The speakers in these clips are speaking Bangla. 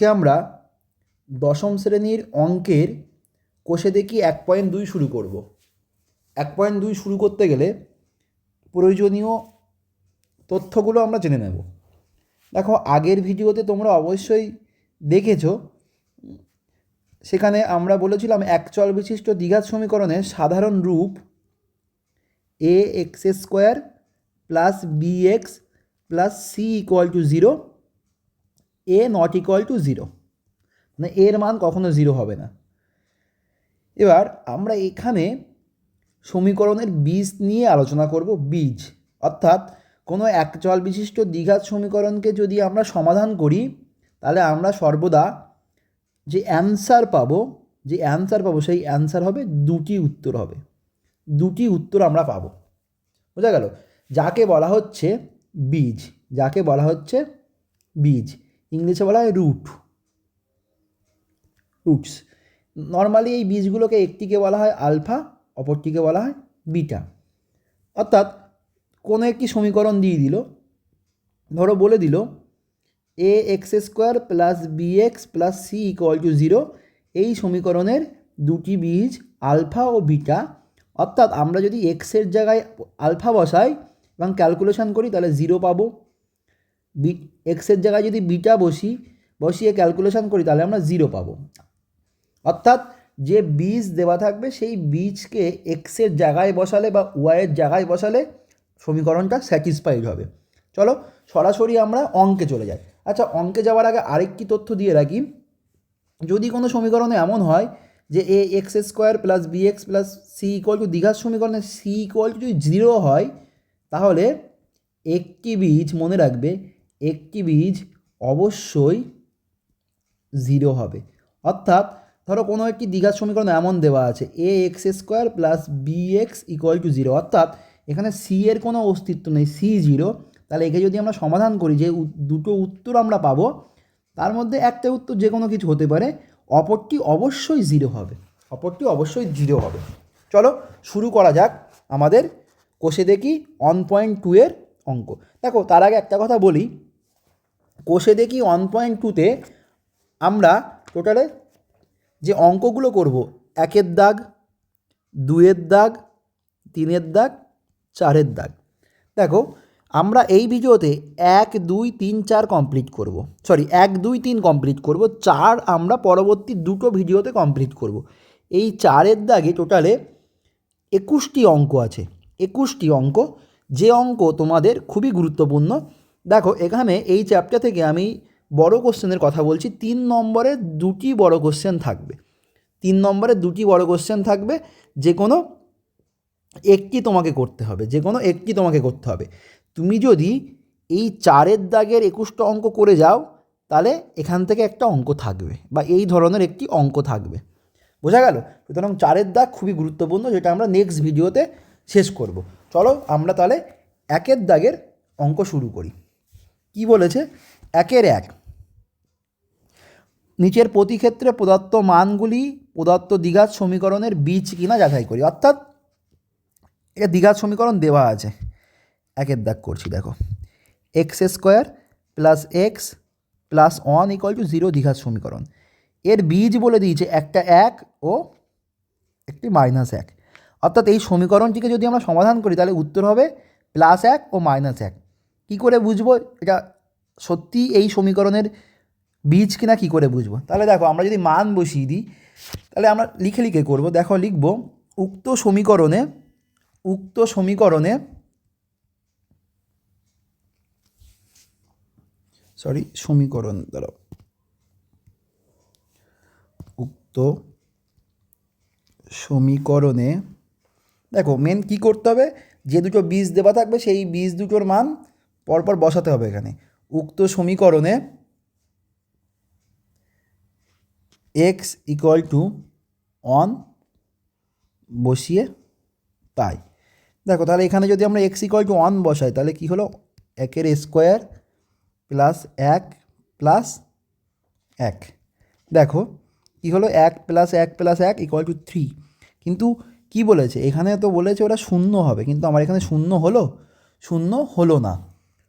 আমরা দশম শ্রেণির অঙ্কের কোষে দেখি এক পয়েন্ট দুই শুরু করব। এক পয়েন্ট দুই শুরু করতে গেলে প্রয়োজনীয় তথ্যগুলো আমরা জেনে নেব। দেখো, আগের ভিডিওতে তোমরা অবশ্যই দেখেছ, সেখানে আমরা বলেছিলাম একচল বিশিষ্ট দ্বিঘাত সমীকরণের সাধারণ রূপ A X square plus B X plus C equal to zero A not equal to zero মানে এর মান কখনো জিরো হবে না। এবার আমরা এখানে সমীকরণের বীজ নিয়ে আলোচনা করব, বীজ। অর্থাৎ কোনো একচল বিশিষ্ট দ্বিঘাত সমীকরণকে যদি আমরা সমাধান করি, তাহলে আমরা সর্বদা যে অ্যান্সার পাবো, যে অ্যান্সার পাবো, সেই অ্যান্সার হবে দুটি উত্তর হবে। দুটি উত্তর আমরা পাবো। বোঝা গেল? যাকে বলা হচ্ছে বীজ, যাকে বলা হচ্ছে বীজ। ইংলিশে বলা হয় রুট রুটস নর্মালি এই বীজগুলোকে একটিকে বলা হয় আলফা অপরটিকে বলা হয় বিটা অর্থাৎ কোনো একটি সমীকরণ দিয়ে দিল, ধরো বলে দিল A X square plus B X plus C equal to zero এই সমীকরণের দুটি বীজ আলফা ও বিটা অর্থাৎ আমরা যদি এক্সের জায়গায় আলফা বসাই এবং ক্যালকুলেশন করি, তাহলে জিরো পাবো। বি এক্সের জায়গায় যদি বিটা বসি, বসিয়ে ক্যালকুলেশন করি, তাহলে আমরা জিরো পাবো। অর্থাৎ যে বীজ দেওয়া থাকবে, সেই বীজকে এক্সের জায়গায় বসালে বা ওয়াইয়ের জায়গায় বসালে সমীকরণটা স্যাটিসফাইড হবে। চলো সরাসরি আমরা অঙ্কে চলে যাই। আচ্ছা অঙ্কে যাওয়ার আগে আরেকটি তথ্য দিয়ে রাখি। যদি কোনো সমীকরণে এমন হয় যে A X square plus B X plus C equal to দীঘার সমীকরণে সি ইকুয়াল টু যদি জিরো হয়, তাহলে একটি বীজ মনে রাখবে একটি বীজ অবশ্যই জিরো হবে। অর্থাৎ ধরো কোনো একটি দ্বিঘাত সমীকরণ এমন দেওয়া আছে A X square plus B X equal to zero অর্থাৎ এখানে সি এর কোনো অস্তিত্ব নেই সি জিরো তাহলে একে যদি আমরা সমাধান করি, যে দুটো উত্তর আমরা পাবো, তার মধ্যে একটা উত্তর যে কোনো কিছু হতে পারে, অপরটি অবশ্যই জিরো হবে, অপরটি অবশ্যই জিরো হবে। চলো শুরু করা যাক আমাদের কোষে দেখি ওয়ান পয়েন্ট টু এর অঙ্ক। দেখো, তার আগে একটা কথা বলি কোষে দেখি ওয়ান পয়েন্ট টুতে আমরা টোটালে যে অঙ্কগুলো করব, একের দাগ দুয়ের দাগ, তিনের দাগ, চারের দাগ। দেখো, আমরা এই ভিডিওতে এক, দুই, তিন, চার কমপ্লিট করব। সরি এক, দুই, তিন কমপ্লিট করব, চার আমরা পরবর্তী দুটো ভিডিওতে কমপ্লিট করব। এই চারের দাগে টোটালে একুশটি অঙ্ক আছে। একুশটি অঙ্ক, যে অঙ্ক তোমাদের খুবই গুরুত্বপূর্ণ। দেখো, এখানে এই চ্যাপ্টার থেকে আমি বড় কোশ্চেনের কথা বলছি, তিন নম্বরে দুটি বড় কোশ্চেন থাকবে। তিন নম্বরে দুটি বড় কোশ্চেন থাকবে, যে কোনো একটি তোমাকে করতে হবে, যে কোনো একটি তোমাকে করতে হবে। তুমি যদি এই চারের দাগের একুশটা অঙ্ক করে যাও, তাহলে এখান থেকে একটা অঙ্ক থাকবে বা এই ধরনের একটি অঙ্ক থাকবে। বোঝা গেল? সুতরাং চারের দাগ খুবই গুরুত্বপূর্ণ, যেটা আমরা নেক্সট ভিডিওতে শেষ করব। চলো আমরা তাহলে একের দাগের অঙ্ক শুরু করি। কি বলেছে? একের এক। নিচের প্রতি ক্ষেত্রে প্রদত্ত মানগুলি প্রদত্ত দ্বিঘাত সমীকরণের বীজ কিনা যাচাই করি। অর্থাৎ এটা দ্বিঘাত সমীকরণ দেওয়া আছে। একের দাগ করছি, দেখো। X square plus X plus one equal to zero দ্বিঘাত সমীকরণ। এর বীজ বলে দিয়েছে একটা এক ও একটি মাইনাস এক। অর্থাৎ এই সমীকরণটিকে যদি আমরা সমাধান করি, তাহলে উত্তর হবে প্লাস এক ও মাইনাস এক। কী করে বুঝব? এটা সত্যি এই সমীকরণের বীজ কিনা কী করে বুঝব? তাহলে দেখো, আমরা যদি মান বসিয়ে দিই, তাহলে আমরা লিখে লিখে করব। দেখো, লিখব, উক্ত সমীকরণে উক্ত সমীকরণে সরি সমীকরণ, দাঁড়াও। উক্ত সমীকরণে, দেখো মেন কি করতে হবে? যে দুটো বীজ দেওয়া থাকবে, সেই বীজ দুটোর মান পরপর বসাতে হবে এখানে। উক্ত সমীকরণে এক্স ইকুয়াল টু অন বসিয়ে তাই। দেখো, তাহলে এখানে যদি আমরা এক্স ইকুয়াল টু ওয়ান বসাই, তাহলে কি হলো? একের স্কোয়ার প্লাস এক প্লাস এক। দেখো, কি হলো? এক প্লাস এক প্লাস এক ইকুয়াল টু থ্রি কিন্তু কি বলেছে? এখানে তো বলেছে ওটা শূন্য হবে, কিন্তু আমার এখানে শূন্য হলো? শূন্য হলো না।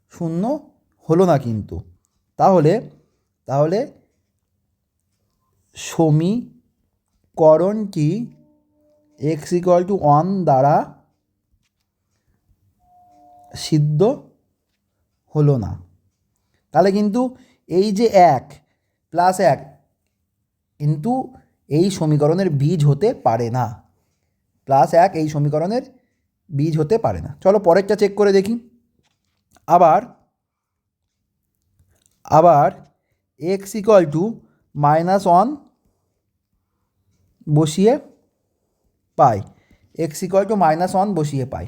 শূন্য হলো না কিন্তু। তাহলে তাহলে সমীকরণটি এক্স ইকুয়াল টু ওয়ান দ্বারা সিদ্ধ হলো না। তাহলে কিন্তু এই যে এক প্লাস এক কিন্তু এই সমীকরণের বীজ হতে পারে না। প্লাস এক এই সমীকরণের বীজ হতে পারে না। চলো পরেরটা চেক করে দেখি। আবার আবার X equal to minus one বসিয়ে পাই। X equal to minus one বসিয়ে পাই।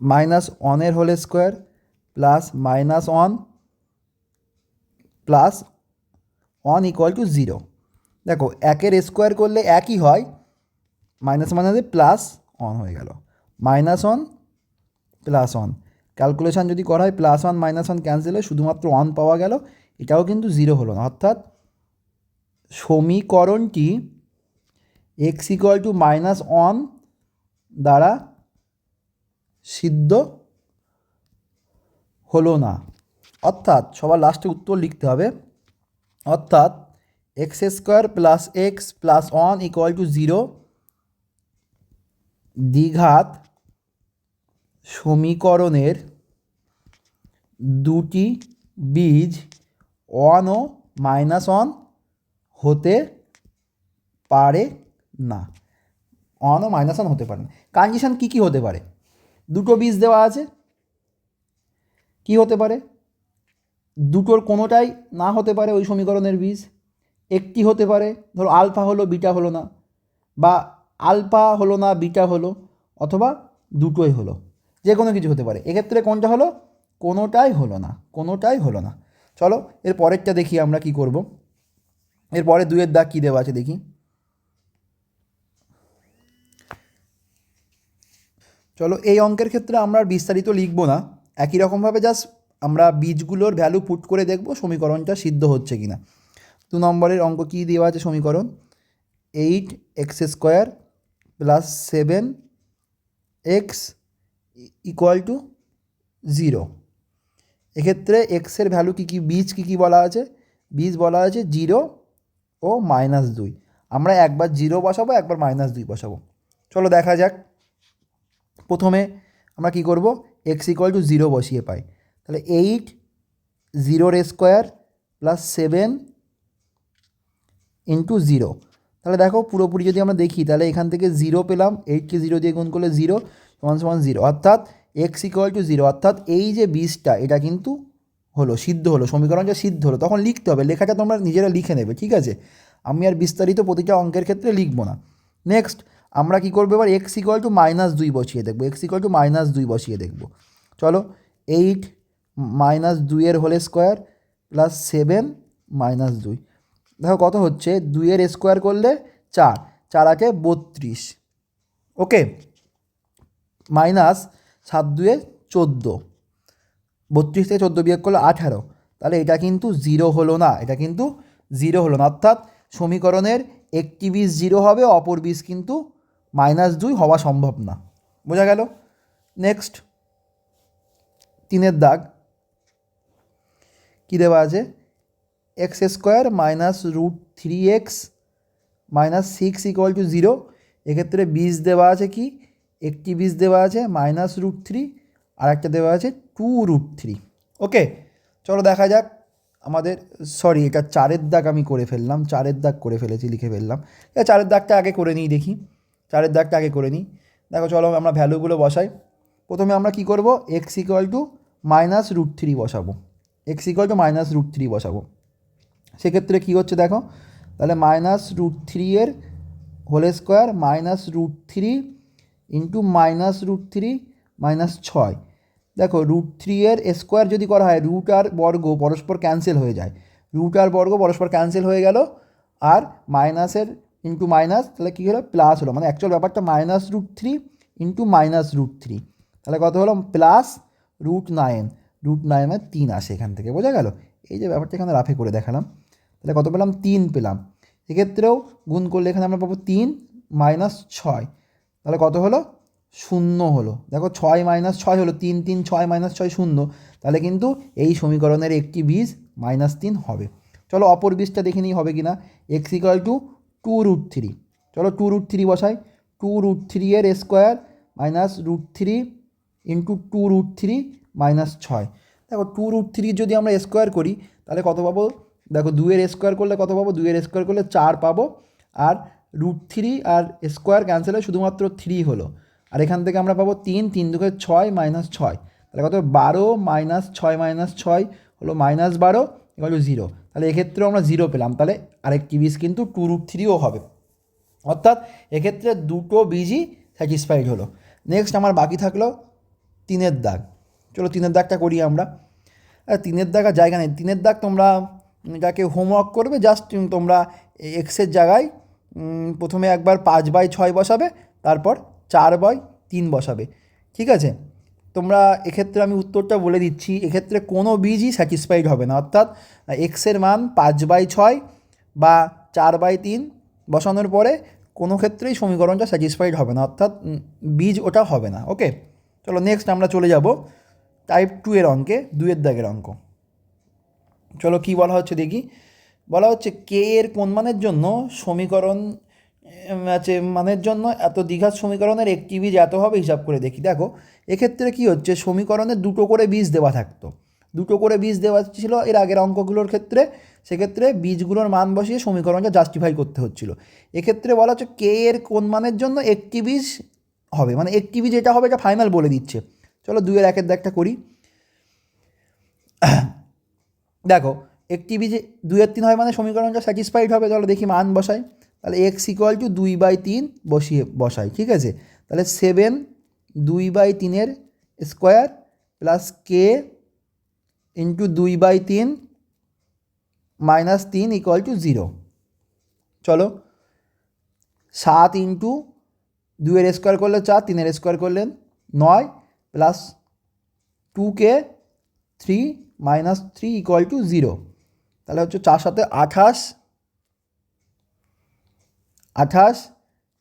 মাইনাস ওয়ানের whole square plus minus one plus one equal to zero দেখো, একের স্কোয়ার করলে একই হয় মাইনাস মাইনাসে প্লাস ওয়ান হয়ে গেল। Minus one plus one. Calculation যদি করা হয়, plus one, minus one cancel হয় শুধুমাত্র ওয়ান পাওয়া গেল, এটাও কিন্তু জিরো হলো না। অর্থাৎ সমীকরণটি x equal to minus one দ্বারা সিদ্ধ হলো না। অর্থাৎ সবার লাস্টে উত্তর লিখতে হবে। অর্থাৎ x square plus x plus one equal to zero দ্বিঘাত সমীকরণের দুটি বীজ ওয়ান ও মাইনাস ওয়ান হতে পারে না। ওয়ান ও মাইনাস ওয়ান হতে পারে না। কন্ডিশন কী কী হতে পারে? দুটো বীজ দেওয়া আছে। কি হতে পারে? দুটোর কোনোটাই না হতে পারে ওই সমীকরণের বীজ। একটি হতে পারে, ধরো আলফা হলো বিটা হলো না, বা আলফা হলো না বিটা হলো, অথবা দুটোই হলো। যে কোনো কিছু হতে পারে। এক্ষেত্রে কোনটা হলো? কোনোটাই হলো না। কোনোটাই হলো না। চলো, এর পরেরটা দেখি আমরা কি করব। এর পরে দুয়ের দাগ কী দেওয়া আছে দেখি। চলো, এই অঙ্কের ক্ষেত্রে আমরা বিস্তারিত লিখব না। একই রকমভাবে জাস্ট আমরা বীজগুলোর ভ্যালু পুট করে দেখব সমীকরণটা সিদ্ধ হচ্ছে কি না দু নম্বরের অঙ্ক কী দেওয়া আছে সমীকরণ? Eight x square plus seven x equal to zero এক্ষেত্রে এক্সের ভ্যালু কী কী? বীজ কী কী বলা আছে? বীজ বলা আছে জিরো ও মাইনাস দুই। আমরা একবার জিরো বসাবো, একবার মাইনাস দুই বসাবো। চলো দেখা যাক। প্রথমে আমরা কি করব? এক্স ইকুয়াল টু জিরো বসিয়ে পাই। তাহলে এইট জিরোর square plus seven into zero তাহলে দেখো পুরোপুরি যদি আমরা দেখি, তাহলে এখান থেকে জিরো পেলাম এইটকে জিরো দিয়ে গুণ করলে জিরো সমান সমান জিরো অর্থাৎ এক্স ইকুয়াল টু জিরো অর্থাৎ এই যে বীজটা, এটা কিন্তু হলো, সিদ্ধ হলো সমীকরণটা সিদ্ধ হলো, তখন লিখতে হবে, লেখাটা তোমরা নিজেরা লিখে নেবে, ঠিক আছে? আমি আর বিস্তারিত প্রতিটা অঙ্কের ক্ষেত্রে লিখব না। নেক্সট আমরা কী করব এবার? এক্স ইকুয়াল টু মাইনাস দুই বসিয়ে দেখব এক্স ইকুয়াল টু মাইনাস দুই বসিয়ে দেখব। চলো এইট মাইনাস দুইয়ের whole square plus seven minus দুই। দেখো কত হচ্ছে? দুইয়ের স্কোয়ার করলে চার চার আকে বত্রিশ। ওকে মাইনাস সাত দুয়ে চোদ্দ। বত্রিশ থেকে চোদ্দ বিয়োগ করলে আঠারো। তাহলে এটা কিন্তু জিরো হলো না, এটা কিন্তু জিরো হলো না। অর্থাৎ সমীকরণের একটি বীজ জিরো হবে, অপর বীজ কিন্তু মাইনাস দুই হওয়া সম্ভব না। বোঝা গেল? নেক্সট। তিনের দাগ। কী দেওয়া আছে? X square minus root three x minus six equal to zero. এক্ষেত্রে বীজ দেওয়া আছে কি? একটি বীজ দেওয়া আছে মাইনাস রুট থ্রি আর একটা দেওয়া আছে টু রুট থ্রি ওকে চলো দেখা যাক আমাদের সরি এটা চারের দাগ আমি করে ফেললাম, চারের দাগ করে ফেলেছি, লিখে ফেললাম। এটা চারের দাগটা আগে করে নিই, দেখি। চারের দাগটা আগে করে নিই। দেখো, চলো আমরা ভ্যালুগুলো বসাই। প্রথমে আমরা কি করব? X equal to minus root three বসাবো। X equal to minus root three বসাবো। সেক্ষেত্রে কী হচ্ছে দেখো? তাহলে মাইনাস রুট থ্রি এর whole square minus root three into minus root three minus ছয়। দেখো রুট থ্রি এর স্কোয়ার যদি করা হয় রুট আর বর্গ পরস্পর ক্যান্সেল হয়ে যায়। রুট আর বর্গ পরস্পর ক্যান্সেল হয়ে গেল, আর মাইনাসের ইন্টু মাইনাস তাহলে কী হলো? প্লাস হলো। মানে অ্যাকচুয়াল ব্যাপারটা minus root three into minus root three তাহলে কত হলো? Plus root nine root nine মানে তিন আসে এখান থেকে, বোঝা গেল? এই যে ব্যাপারটা এখানে রাফে করে দেখালাম। তাহলে কত পেলাম? তিন পেলাম। এক্ষেত্রেও গুণ করলে এখানে আমরা পাবো তিন মাইনাস ছয়। তাহলে কত হলো? শূন্য হলো। দেখো ছয় মাইনাস ছয় হলো, তিন তিন, ছয় মাইনাস ছয় শূন্য। তাহলে কিন্তু এই সমীকরণের একটি বীজ মাইনাস তিন হবে। চলো অপর বীজটা দেখে নিই হবে কি না x equal to two root three চলো টু রুট থ্রি বসাই। টু রুট থ্রি এর square minus root three into two root three minus ছয়। দেখো টু রুট থ্রি যদি আমরা স্কোয়ার করি, তাহলে কত পাবো? দেখো দুয়ের স্কোয়ার করলে কত পাবো? দুয়ের স্কোয়ার করলে চার পাবো। আর রুট থ্রি আর স্কোয়ার ক্যান্সেল হয়ে শুধুমাত্র থ্রি হলো। আর এখান থেকে আমরা পাবো তিন তিন দুকে ছয় মাইনাস ছয়। তাহলে কত? বারো মাইনাস ছয় মাইনাস ছয় হলো মাইনাস বারো এগুলো জিরো তাহলে এক্ষেত্রেও আমরা জিরো পেলাম। তাহলে আরেকটি বীজ কিন্তু টু রুট থ্রিও হবে। অর্থাৎ এক্ষেত্রে দুটো বীজই স্যাটিসফাইড হলো। নেক্সট আমার বাকি থাকল তিনের দাগ। চলো তিনের দাগটা করি আমরা। তিনের দাগ আর জায়গা নেই। তিনের দাগ তোমরা যাকে হোমওয়ার্ক করবে। জাস্ট তোমরা এক্সের জায়গায় প্রথমে একবার পাঁচ বাই ছয় বসাবে, তারপর চার বাই তিন বসাবে। ঠিক আছে? তোমরা এক্ষেত্রে আমি উত্তরটা বলে দিচ্ছি। এক্ষেত্রে কোনো বীজই স্যাটিসফাইড হবে না। অর্থাৎ এক্সের মান পাঁচ বাই ছয় বা চার বাই তিন বসানোর পরে কোনো ক্ষেত্রেই সমীকরণটা স্যাটিসফাইড হবে না। অর্থাৎ বীজ ওটা হবে না। ওকে? চলো নেক্সট আমরা চলে যাব টাইপ টু এর অঙ্কে, দুইয়ের দাগের অঙ্ক। চলো কি বলা হচ্ছে দেখি। বলা হচ্ছে কে এর কোন মানের জন্য? সমীকরণ আছে মানের জন্য। এত দ্বিঘাত সমীকরণের একটি বীজ এত হবে হিসাব করে দেখি। দেখো, এক্ষেত্রে কি হচ্ছে? সমীকরণে দুটো করে বীজ দেওয়া থাকতো। দুটো করে বীজ দেওয়া ছিল এর আগের অঙ্কগুলোর ক্ষেত্রে। সেক্ষেত্রে বীজগুলোর মান বসিয়ে সমীকরণটা জাস্টিফাই করতে হচ্ছিল। এক্ষেত্রে বলা হচ্ছে কে এর কোন মানের জন্য একটি বীজ হবে? মানে একটি বীজ এটা হবে এটা ফাইনাল বলে দিচ্ছে। চলো দুইয়ের একের দাগটা করি। দেখো একটি বীজে দুইয়ের তিন হয় মানে সমীকরণটা স্যাটিসফাইড হবে, তাহলে দেখি মান বসাই। তাহলে এক্স ইকুয়াল টু দুই বাই তিন বসিয়ে বসাই, ঠিক আছে? তাহলে সেভেন দুই বাই তিনের স্কোয়ার প্লাস কে ইন্টু দুই বাই তিন মাইনাস তিন ইকুয়াল টু জিরো চলো, সাত ইন্টু দুইয়ের স্কোয়ার করলে চার, তিনের স্কোয়ার করলেন নয় plus two k three minus three equal to zero তাহলে হচ্ছে চার সাথে আঠাশ আঠাশ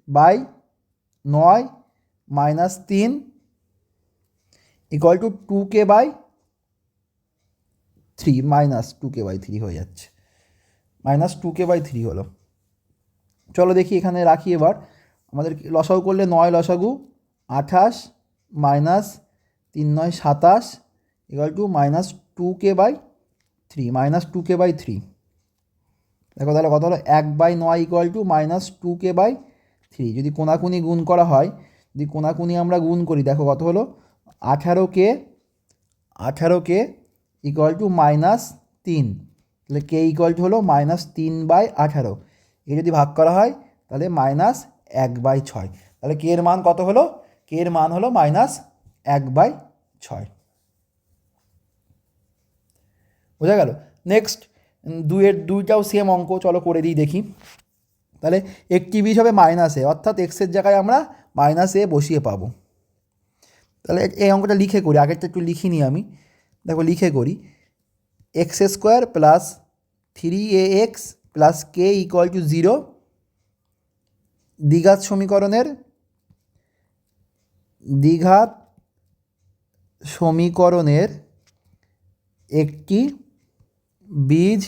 বাই নয় মাইনাস তিন equal to two k by three minus two k by three হয়ে যাচ্ছে। Minus two k by three হলো। চলো দেখি এখানে রাখি এবার। আমাদের লসাগু করলে নয় লসাগু, আঠাশ মাইনাস তিন নয় সাতাশ equal to minus two k by three minus two k by three দেখো তাহলে কত হলো? এক বাই নয় equal to minus two k by three যদি কোনাকুনি গুণ করা হয়, যদি কোনাকুনি আমরা গুণ করি, দেখো কত হলো? আঠারো কে আঠারো কে ইকুয়াল টু মাইনাস তিন। তাহলে কে ইকুয়াল টু হলো মাইনাস তিন বাই আঠারো। এ যদি ভাগ করা হয়, তাহলে মাইনাস এক বাই ছয়। তাহলে কে এর মান কত হলো? কে এর মান হলো মাইনাস এক বাই ছয়। বোঝা গেল? নেক্সট দুইয়ের, দুইটাও সেম অঙ্ক, চলো করে দিই, দেখি। তাহলে একটি বীজ হবে মাইনাস এ অর্থাৎ এক্সের জায়গায় আমরা মাইনাস এ বসিয়ে পাবো। তাহলে এই অঙ্কটা লিখে করি, আগেরটা একটু লিখিনি আমি। দেখো, লিখে করি। X square plus three a x plus k equal to zero দ্বিঘাত সমীকরণের দ্বিঘাত সমীকরণের একটি বীজ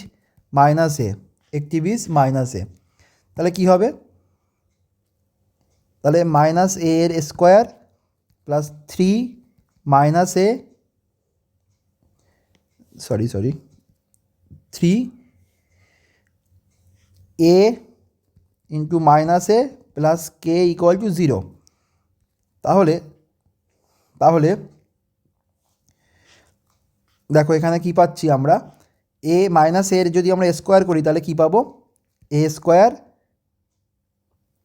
মাইনাস এ, একটি বীজ মাইনাস এ। তাহলে কি হবে? তাহলে মাইনাস এ এর square plus three minus a, sorry sorry, three a into minus a plus k equal to zero. তাহলে তাহলে দেখো এখানে কি পাচ্ছি আমরা? এ মাইনাস এর যদি আমরা স্কোয়ার করি, তাহলে কি পাবো? A square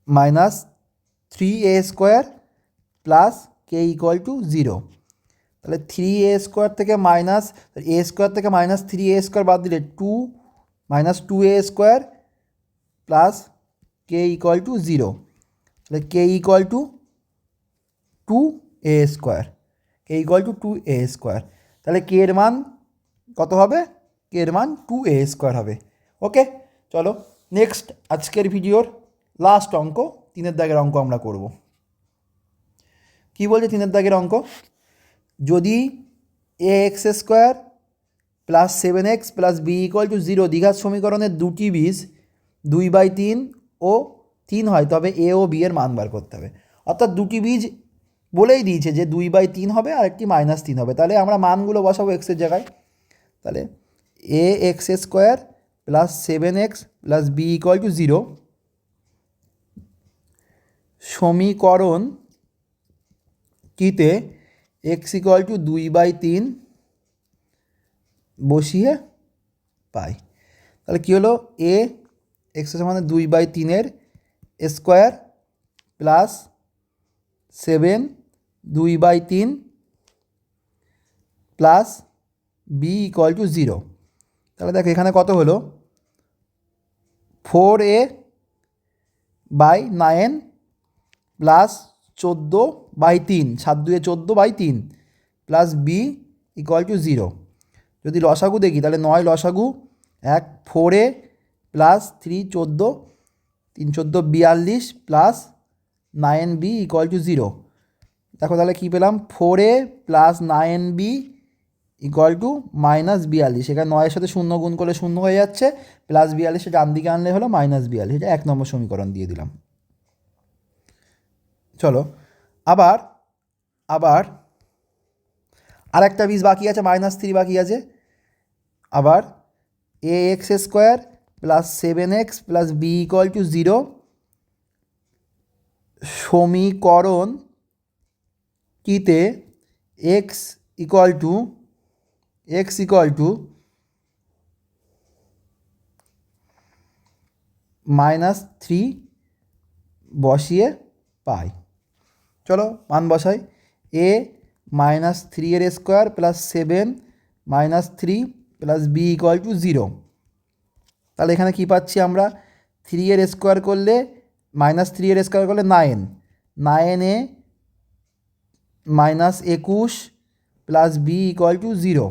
minus three a square plus k equal to zero তাহলে থ্রি এ স্কোয়ার থেকে মাইনাস এ স্কোয়ার থেকে মাইনাস থ্রি এ স্কোয়ার বাদ দিলে two minus two a square plus k equal to zero তাহলে k equal to two a square k equal to two a square তাহলে কে এর মান কত হবে? এর মান টু এ স্কোয়ার হবে। ওকে চলো নেক্সট আজকের ভিডিওর লাস্ট অঙ্ক, তিনের দাগের অঙ্ক আমরা করব। কী বলছে তিনের দাগের অঙ্ক? যদি a x square plus seven x plus b equal to zero দীঘার সমীকরণের দুটি বীজ, দুই বাই তিন ও তিন হয়, তবে এ ও বি এর মান বার করতে হবে। অর্থাৎ দুটি বীজ বলেই দিয়েছে যে দুই বাই তিন হবে আর একটি মাইনাস তিন হবে। তাহলে আমরা মানগুলো বসাবো এক্সের জায়গায়। তাহলে a x square plus seven x plus b equal to zero সমীকরণ কিতে এক্স ইকুয়াল টু দুই বাই তিন বসিয়ে পাই। তাহলে কী হলো? এ এক্স সমানে দুই বাই তিনের স্কোয়ার প্লাস সেভেন দুই বাই তিন plus b equal to zero তাহলে দেখো এখানে কত হলো? Four a by nine plus চোদ্দ বাই তিন। সাত দুয়ে চোদ্দ বাই তিন plus b equal to zero যদি লসাগু দেখি, তাহলে নয় লসাগু, এক ফোর এ প্লাস থ্রি চোদ্দ, তিন চোদ্দ বিয়াল্লিশ plus nine b equal to zero দেখো তাহলে কী পেলাম? Four a plus nine b equal to minus বিয়াল্লিশ। এখানে নয়ের সাথে শূন্য গুণ করলে শূন্য হয়ে যাচ্ছে, প্লাস বিয়াল্লিশে ডান দিকে আনলে হলো মাইনাস বিয়াল্লিশ। এটা এক নম্বর সমীকরণ দিয়ে দিলাম। চলো, আবার আবার আর একটা বীজ বাকি আছে, মাইনাস থ্রি বাকি আছে। আবার a x square plus seven x plus b equal to zero সমীকরণ কিতে x equal to x equal to minus three বসিয়ে পাই। চলো মান বসাই। এ মাইনাস থ্রি এর square plus seven minus three plus b equal to zero তাহলে এখানে কী পাচ্ছি আমরা? থ্রি এর স্কোয়ার করলে মাইনাস থ্রি এর স্কোয়ার করলে নাইন নাইনে মাইনাস একুশ plus b equal to zero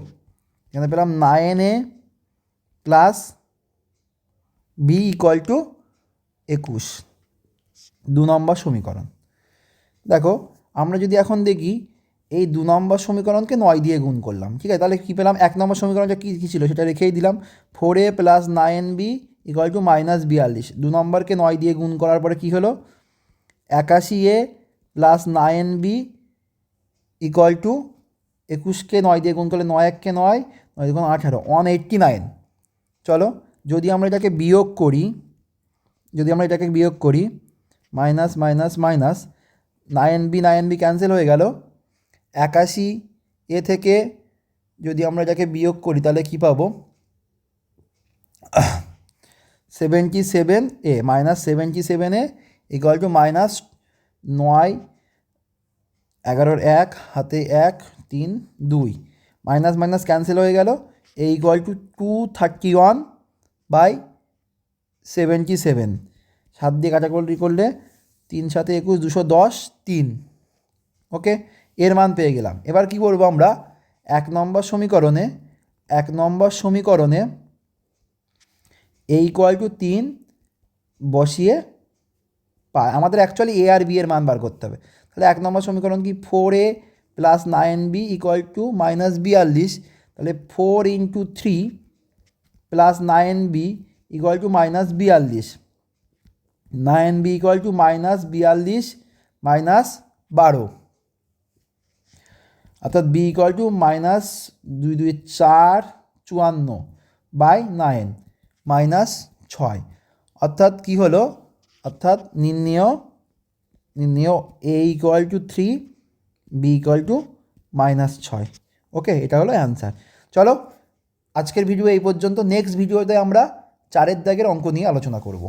এখানে পেলাম nine a plus b equal to একুশ। দু নম্বর সমীকরণ। দেখো, আমরা যদি এখন দেখি, এই দু নম্বর সমীকরণকে নয় দিয়ে গুণ করলাম, ঠিক আছে? তাহলে কী পেলাম? এক নম্বর সমীকরণটা কী কী ছিল? সেটা রেখেই দিলাম। Four a plus nine b equal to minus বিয়াল্লিশ। দু নম্বরকে নয় দিয়ে গুণ করার পরে কী হলো? একাশি a plus nine b equal to একুশকে নয় দিয়ে গুণ করলে নয় এককে নয় নয় দুগুণ আঠারো ওয়ান এইট্টি নাইন চলো, যদি আমরা এটাকে বিয়োগ করি, যদি আমরা এটাকে বিয়োগ করি minus minus minus nine b nine b cancel হয়ে গেল। একাশি এ থেকে যদি আমরা এটাকে বিয়োগ করি, তাহলে কী পাবো? Seventy seven a minus seventy seven a equal to minus নয় এগারোর এক, হাতে এক তিন, দুই। মাইনাস মাইনাস ক্যান্সেল হয়ে গেল a equal to two thirty one by seventy seven সাত দিয়ে কাটাকুটি করলে তিন সাথে একুশ, দুশো দশ, তিন। ওকে এর মান পেয়ে গেলাম। এবার কি করব আমরা? এক নম্বর সমীকরণে, এক নম্বর সমীকরণে এ ইকুয়াল টু তিন বসিয়ে আমাদের অ্যাকচুয়ালি এ আর বি এর মান বার করতে হবে। তাহলে এক নম্বর সমীকরণ কি? Four a plus nine b equal to minus বিয়াল্লিশ তাহলে four into three plus nine b equal to minus বিয়াল্লিশ nine b equal to minus বিয়াল্লিশ মাইনাস বারো। অর্থাৎ বি ইকুয়াল টু মাইনাস দুই দুই চার চুয়ান্ন বাই নাইন মাইনাস ছয়। অর্থাৎ কী হলো? অর্থাৎ নির্ণেয় নির্ণেয় a equal to three b equal to minus ছয়। ওকে এটা হলো অ্যান্সার চলো, আজকের ভিডিও এই পর্যন্ত। নেক্সট ভিডিওতে আমরা চারের দাগের অঙ্ক নিয়ে আলোচনা করব।